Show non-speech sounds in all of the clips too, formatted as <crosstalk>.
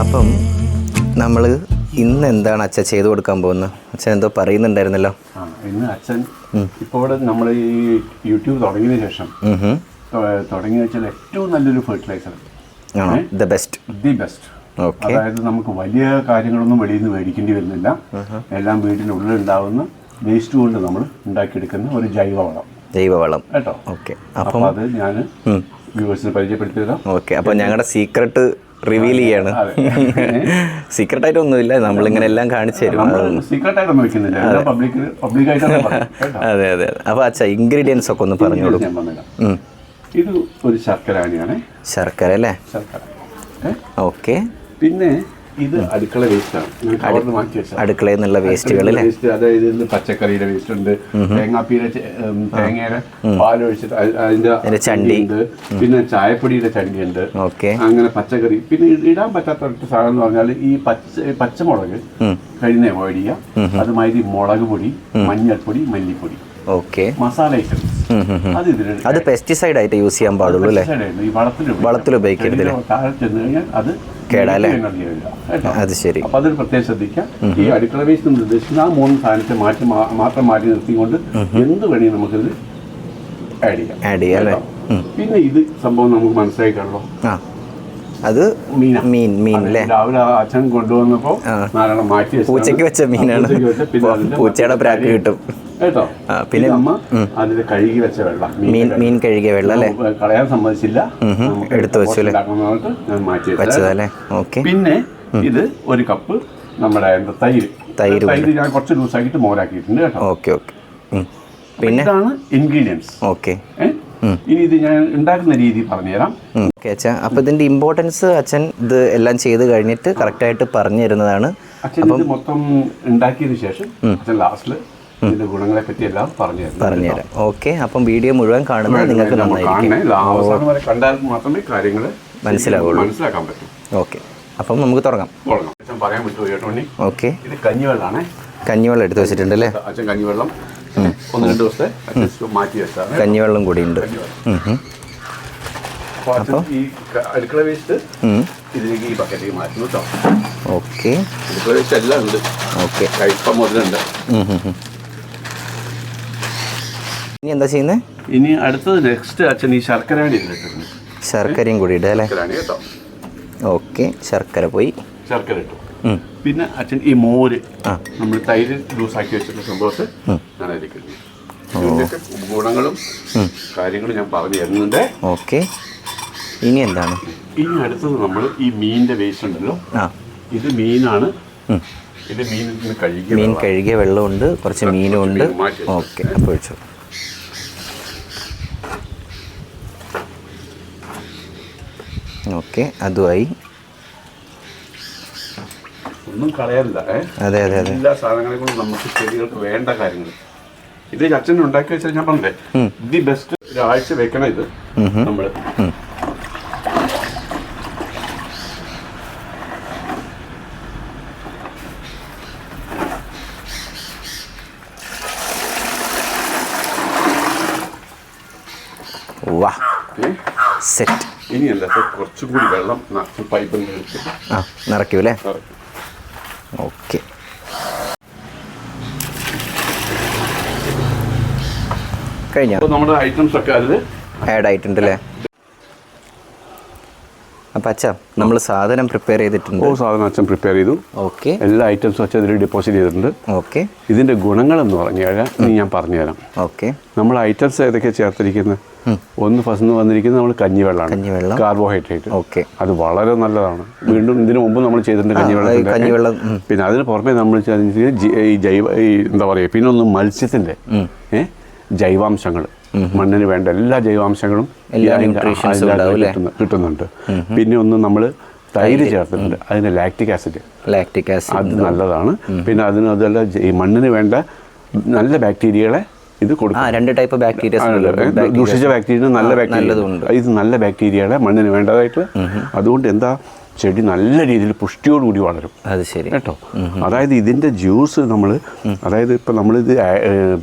അപ്പം നമ്മൾ ഇന്ന് എന്താണ് അച്ഛൻ ചെയ്തു കൊടുക്കാൻ പോകുന്നത്? അച്ഛൻ എന്തോ പറയുന്നുണ്ടായിരുന്നല്ലോ. ആ ഇന്ന് അച്ഛൻ ഇപ്പോൾ നമ്മൾ ഈ യൂട്യൂബ് തുടങ്ങിയ ശേഷം. തുടങ്ങി വെച്ചാൽ ഏറ്റവും നല്ലൊരു ഫെർട്ടിലൈസർ ആണോ? The best the best okay അതായത് നമുക്ക് വലിയ കാര്യങ്ങളൊന്നും വെളിയിൽ നിന്ന് മേടിക്കേണ്ടി വരുന്നില്ല. എല്ലാം വീട്ടിനുള്ളിൽ ഉണ്ടാവുന്ന വേസ്റ്റ് കൊണ്ട് നമ്മൾ ഉണ്ടാക്കിയെടുക്കുന്ന ഒരു ജൈവവളം. ജൈവവളം കേട്ടോ. ഓക്കെ. അപ്പം അത് ഞാൻ വ്യൂവേഴ്സിന് പരിചയപ്പെടുത്തി തരാം ഓക്കെ. അപ്പം ഞങ്ങളുടെ സീക്രട്ട് റിവീൽ ചെയ്യാണ്. സീക്രട്ട് സീക്രട്ട് ആയിട്ടൊന്നുമില്ല നമ്മളിങ്ങനെ എല്ലാം കാണിച്ചു തരും. സീക്രട്ട് ആയിട്ടൊന്നും വെക്കുന്നില്ല. പബ്ലിക് ആയിട്ടാണ് <laughs> അതെ അതെ അപ്പോൾ അച്ഛാ ഇൻഗ്രീഡിയൻസ് ഒക്കെ ഒന്ന് പറഞ്ഞുതരാം. ഇത് ഒരു ശർക്കര അല്ലേ? ശർക്കര. ഏ? ഓക്കെ. പിന്നെ ഇത് അടുക്കള വേസ്റ്റാണ്. കവറിൽ മാറ്റി വെച്ചത് അടുക്കളയിൽ നിന്നുള്ള വേസ്റ്റുകൾ വേസ്റ്റ് അതായത് ഇതിൽ പച്ചക്കറിയുടെ വേസ്റ്റ് ഉണ്ട്. തേങ്ങാപ്പീരെ തേങ്ങയുടെ പാലൊഴിച്ചിട്ട് അതിന്റെ ചണ്ടി. ഉണ്ട് പിന്നെ ചായപ്പൊടിയുടെ ചണ്ടി ഉണ്ട് അങ്ങനെ പച്ചക്കറി. പിന്നെ ഇടാൻ പറ്റാത്ത സാധനം എന്ന് പറഞ്ഞാൽ ഈ പച്ച പച്ചമുളക് കഴിഞ്ഞ അവോയ്ഡ് അതുമായി അതുമാതിരി മുളക് പൊടി മഞ്ഞൾപ്പൊടി മല്ലിപ്പൊടി. ഓക്കെ. മസാല ഐറ്റംസ്. അത് പെസ്റ്റിസൈഡ് ആയിട്ട് യൂസ് ചെയ്യാൻ പാടുള്ളൂ അല്ലേ? വളത്തിൽ ഉപയോഗിക്കരുത്? താഴെ ചെന്ന് കഴിഞ്ഞാൽ അത് കേടാല്ലേ? അത് ശരി. അപ്പൊ അതിൽ പ്രത്യേകം ശ്രദ്ധിക്കാം ഈ അടുക്കള വേസ്റ്റ് എന്ന് ഉദ്ദേശിക്കുന്ന ആ മൂന്ന് സാധനത്തെ മാറ്റി മാത്രം മാറ്റി നിർത്തിക്കൊണ്ട് എന്ത് വേണേ നമുക്കിത് ആഡ് ചെയ്യാം. ആഡ് ചെയ്യാം അല്ലേ? പിന്നെ ഇത് സംഭവം നമുക്ക് മനസ്സിലായി കണ്ടോ അത് മീൻ മീൻ മീൻ അല്ലേ? രാവിലെ അച്ഛൻ കൊണ്ടുവന്നപ്പോ മാറ്റി. പൂച്ചയ്ക്ക് വെച്ച മീനാണ്. പൂച്ചയുടെ പ്രാക്ക് കിട്ടും. കേട്ടോ? പിന്നെ- അമ്മ അതിൽ കഴുകി വെച്ച വെള്ളം മീൻ മീൻ കഴുകിയ വെള്ളം അല്ലേ? കളയാൻ സമ്മതിച്ചില്ല. എടുത്ത് വെച്ചു അല്ലേ? മാറ്റി വെച്ചത്. വെച്ചതല്ലേ ഓക്കെ. പിന്നെ ഇത് ഒരു കപ്പ് നമ്മുടെ തൈര്. തൈര് തൈര് ഞാൻ കുറച്ച് ലൂസാക്കിയിട്ട് മോരാക്കിയിട്ടുണ്ട് കേട്ടോ. Okay okay. പിന്നെ? ഇതാണ് ഇൻഗ്രീഡിയൻസ് ഓക്കെ. ഇനി ഇത് ഞാൻ ഉണ്ടാക്കുന്ന രീതി പറഞ്ഞുതരാം. ഓക്കെ അച്ഛാ. അപ്പോൾ ഇതിന്റെ ഇമ്പോർട്ടൻസ് അച്ഛൻ ഇത് എല്ലാം ചെയ്ത് കഴിഞ്ഞിട്ട് കറക്റ്റായിട്ട് പറഞ്ഞു തരുന്നതാണ് അച്ഛൻ ഇത് മൊത്തം ഉണ്ടാക്കിയതിന് ശേഷം അച്ഛൻ ലാസ്റ്റിൽ ഇതിന്റെ ഗുണങ്ങളെ പറ്റി എല്ലാം പറഞ്ഞു തരും പറഞ്ഞുതരാം. ഓക്കെ അപ്പം വീഡിയോ മുഴുവൻ കാണുന്നത് നിങ്ങൾക്ക് നന്നായിരിക്കും. കണ്ടാൽ മാത്രമേ കാര്യങ്ങൾ മനസ്സിലാവുള്ളൂ. മനസ്സിലാക്കാൻ പറ്റും. ഓക്കെ അപ്പം നമുക്ക് തുടങ്ങാം. തുടങ്ങാം. പറയാൻ വിട്ടു കേട്ടോ ഉണ്ണി. ഓക്കെ ഇത് കഞ്ഞിവെള്ളമാണ് കഞ്ഞിവെള്ളം എടുത്ത് വെച്ചിട്ടുണ്ട് അല്ലേ അച്ഛൻ കഞ്ഞിവെള്ളം ഒന്ന് രണ്ട് ദിവസത്തെ മാറ്റി വെച്ചാണ്. കഞ്ഞിവെള്ളം കൂടി ഉണ്ട്. അപ്പോൾ ഈ അടുക്കള വേസ്റ്റ്. ഇതിലേക്ക് ഈ ബക്കറ്റിലേക്ക് മാറ്റുന്നു കേട്ടോ. ഓക്കെ അടുക്കള വേസ്റ്റ് എല്ലാം ഉണ്ട്. ഓക്കെ കയ്പം മുതലുണ്ട്. ഇനി എന്താ ചെയ്യുന്നത് ഇനി അടുത്തത് നെക്സ്റ്റ് അച്ഛൻ ഈ ശർക്കരയാണ് ശർക്കരയും കൂടി ഇടുക അല്ലേ? കേട്ടോ. ഓക്കെ ശർക്കര പോയി. ശർക്കര ഇട്ടു. പിന്നെ അച്ഛൻ ഈ മോര് നമ്മൾ തൈര് ലൂസാക്കി വെച്ചിട്ടുള്ള സംഭവത്തെ ഞാൻ അതിലേക്ക് ഗുണങ്ങളും കാര്യങ്ങളും ഞാൻ പറഞ്ഞു തരുന്നുണ്ട്. ഓക്കെ. ഇനി എന്താണ്? ഇനി അടുത്തത് നമ്മൾ ഈ മീനിന്റെ വേസ്റ്റ് ഉണ്ടല്ലോ. ഇത് മീനാണ്. ഇത് മീൻ കഴുകിയ മീൻ. കഴുകിയ വെള്ളമുണ്ട് കുറച്ച് മീനും ഉണ്ട് ഓക്കെ അപ്പോൾ ഒഴിച്ചു. ഓക്കെ അതുമായി ഒന്നും കളയാനില്ല അതെ അതെ അതെ. എല്ലാ സാധനങ്ങളെ കൊണ്ട് നമുക്ക് ചെടികൾക്ക് വേണ്ട കാര്യങ്ങൾ. ഇത് അച്ഛൻ ഉണ്ടാക്കി വെച്ചാൽ ഞാൻ പറഞ്ഞേ ദി ബെസ്റ്റ് ഒരാഴ്ച വെക്കണം ഇത് നമ്മൾ. സെറ്റ്. ഇനി എന്താ കുറച്ചും കൂടി വെള്ളം പൈപ്പിൽ ആ നിറയ്ക്കൂ അല്ലേ ഓക്കെ. കഴിഞ്ഞോ? നമ്മുടെ ഐറ്റംസ് ഒക്കെ അതിൽ ആഡ് ആയിട്ടുണ്ട് അല്ലേ അപ്പം അച്ഛാ നമ്മൾ സാധനം പ്രിപ്പയർ ചെയ്തിട്ടുണ്ട്. ഓ സാധനം അച്ഛൻ പ്രിപ്പയർ ചെയ്തു. ഓക്കെ. എല്ലാ ഐറ്റംസും അച്ഛൻ ഇതിൽ ഡെപ്പോസിറ്റ് ചെയ്തിട്ടുണ്ട്. ഓക്കെ. ഇതിന്റെ ഗുണങ്ങളെന്ന് പറഞ്ഞു കഴിഞ്ഞാൽ ഇനി ഞാൻ പറഞ്ഞുതരാം. ഓക്കെ. നമ്മൾ ഐറ്റംസ് ഏതൊക്കെയാണ് ചേർത്തിരിക്കുന്നത്? ഒന്ന് ഫസ്റ്റ് വന്നിരിക്കുന്നത് നമ്മൾ കഞ്ഞിവെള്ളമാണ്. കഞ്ഞിവെള്ളം. കാർബോഹൈഡ്രേറ്റ്. ഓക്കെ. അത് വളരെ നല്ലതാണ്. വീണ്ടും ഇതിനു മുമ്പ് നമ്മൾ ചെയ്തിട്ടുണ്ട് കഞ്ഞിവെള്ളം കഞ്ഞിവെള്ളം. പിന്നെ അതിന് പുറമെ നമ്മൾ ഈ ജൈവ ഈ എന്താ പറയുക പിന്നെ ഒന്ന് മത്സ്യത്തിന്റെ ഏഹ് ജൈവാംശങ്ങൾ. മണ്ണിന് വേണ്ട എല്ലാ ജൈവാംശങ്ങളും കിട്ടുന്നുണ്ട്. പിന്നെ ഒന്ന് നമ്മൾ തൈര് ചേർത്തിട്ടുണ്ട്. അതിന് ലാക്റ്റിക് ആസിഡ്. ലാക്റ്റിക് അത് നല്ലതാണ്. പിന്നെ അതിന് അതല്ല ഈ മണ്ണിന് വേണ്ട നല്ല ബാക്ടീരിയകളെ ഇത് കൊടുക്കും. രണ്ട് ടൈപ്പ്. ഏ, ദൂഷിച്ച ബാക്ടീരിയ നല്ല ബാക്ടീരിയ. ഇത് നല്ല ബാക്ടീരിയയാണ് മണ്ണിന് വേണ്ടതായിട്ട്. അതുകൊണ്ട് എന്താ ചെടി നല്ല രീതിയിൽ പുഷ്ടിയോടുകൂടി വളരും. അത് ശരി. കേട്ടോ? അതായത് ഇതിന്റെ ജ്യൂസ് നമ്മൾ അതായത് ഇപ്പം നമ്മളിത്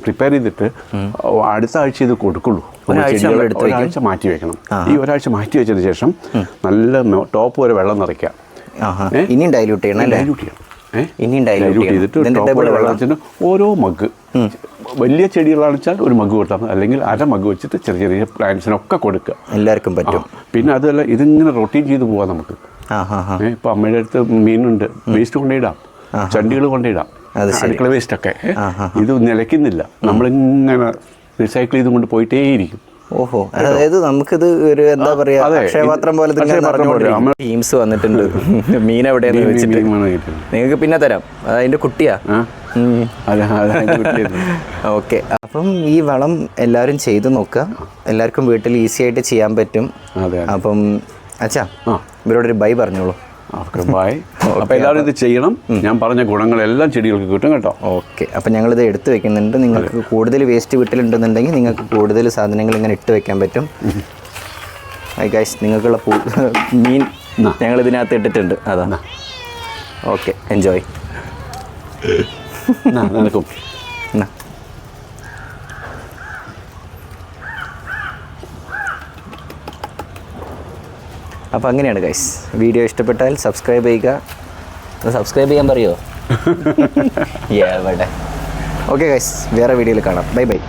പ്രിപ്പയർ ചെയ്തിട്ട് അടുത്ത ആഴ്ച ഇത് കൊടുക്കുള്ളൂ. ഒരാഴ്ച മാറ്റി വെക്കണം. ഈ ഒരാഴ്ച മാറ്റി വെച്ചതിന് ശേഷം നല്ല ടോപ്പ് വരെ വെള്ളം നിറയ്ക്കാം ഇനിയും ഡൈല്യൂട്ട് ചെയ്യണം ഡൈല്യൂട്ട് ചെയ്യണം? ഇനിയും ഡൈലൂട്ട് ചെയ്തിട്ട് ടോപ്പ് വരെ വെള്ളം വെള്ളം. വെച്ചിട്ട് ഓരോ മഗ് വലിയ ചെടികളാണെന്ന് വെച്ചാൽ ഒരു മഗ് കൊടുത്താൽ അല്ലെങ്കിൽ അര മഗ് വെച്ചിട്ട് ചെറിയ ചെറിയ പ്ലാന്റ്സിനൊക്കെ കൊടുക്കുക. എല്ലാവർക്കും പറ്റും. പിന്നെ അതല്ല ഇതിങ്ങനെ റൊട്ടീൻ ചെയ്ത് പോവാം നമുക്ക്. ഇപ്പം അമ്മയുടെ അടുത്ത് മീനുണ്ട്. വേസ്റ്റ് കൊണ്ടിടാം ചണ്ടികൾ കൊണ്ടിടാം. അടുക്കള വേസ്റ്റ് ഒക്കെ. ഇത് നിലയ്ക്കുന്നില്ല. നമ്മളിങ്ങനെ റീസൈക്കിൾ ചെയ്ത് കൊണ്ട് പോയിട്ടേയിരിക്കും. ഓഹോ. അതായത് നമുക്കിത് ഒരു എന്താ പറയാ. അക്ഷയപാത്രം പോലെ. ടീംസ് വന്നിട്ടുണ്ട്. <laughs> മീൻ എവിടെയാണെന്ന് വെച്ചിട്ട്. നിങ്ങൾക്ക് പിന്നെ തരാം. അതിന്റെ കുട്ടിയാ. ഓക്കെ. അപ്പം ഈ വളം എല്ലാവരും ചെയ്തു നോക്കുക. എല്ലാവർക്കും വീട്ടിൽ ഈസി ആയിട്ട് ചെയ്യാൻ പറ്റും. അപ്പം അച്ഛാ. ഇവരോടൊരു ബൈ പറഞ്ഞോളൂ. ബൈ. <laughs> അപ്പോൾ എല്ലാവരും ഇത് ചെയ്യണം. ഞാൻ പറഞ്ഞ ഗുണങ്ങളെല്ലാം ചെടികൾക്ക് കിട്ടും കേട്ടോ. ഓക്കെ. അപ്പം ഞങ്ങളിത് എടുത്തു വെക്കുന്നുണ്ട്. നിങ്ങൾക്ക് കൂടുതൽ വേസ്റ്റ് വീട്ടിലുണ്ടെന്നുണ്ടെങ്കിൽ നിങ്ങൾക്ക് കൂടുതൽ സാധനങ്ങൾ ഇങ്ങനെ ഇട്ട് വെക്കാൻ പറ്റും. <laughs> ഗൈസ് നിങ്ങൾക്കുള്ള പൂ <laughs> മീൻ. ഞങ്ങൾ ഇതിനകത്ത് ഇട്ടിട്ടുണ്ട്. അതാണ് ഓക്കെ എൻജോയ് എന്നാ, നിനക്കും എന്നാ അപ്പോൾ അങ്ങനെയാണ് ഗൈസ് വീഡിയോ ഇഷ്ടപ്പെട്ടാൽ സബ്സ്ക്രൈബ് ചെയ്യുക. സബ്സ്ക്രൈബ് ചെയ്യാൻ പറയുമോ എവിടെ ഓക്കെ ഗൈസ് വേറെ വീഡിയോയിൽ കാണാം. Bye bye